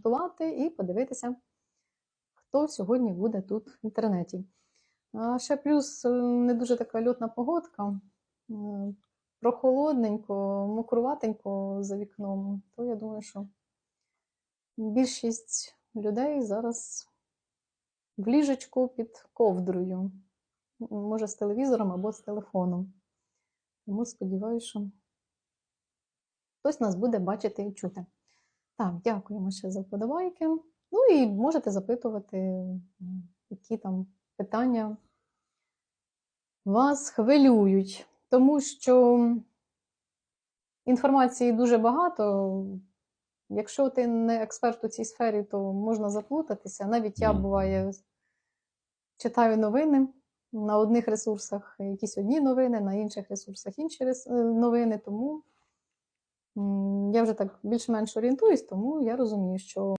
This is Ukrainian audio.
готувати і подивитися, хто сьогодні буде тут в інтернеті. Ще плюс е, не дуже така льотна погодка, прохолодненько, мокруватенько за вікном, то я думаю, що більшість людей зараз в ліжечку під ковдрою, може з телевізором або з телефоном. Тому сподіваюся, що хтось нас буде бачити і чути. Так, дякуємо ще за вподобайки. Ну і можете запитувати, які там питання вас хвилюють, тому що інформації дуже багато. Якщо ти не експерт у цій сфері, то можна заплутатися. Навіть я буває читаю новини на одних ресурсах якісь одні новини, на інших ресурсах інші е, новини. Тому вже так більш-менш орієнтуюсь, тому я розумію, що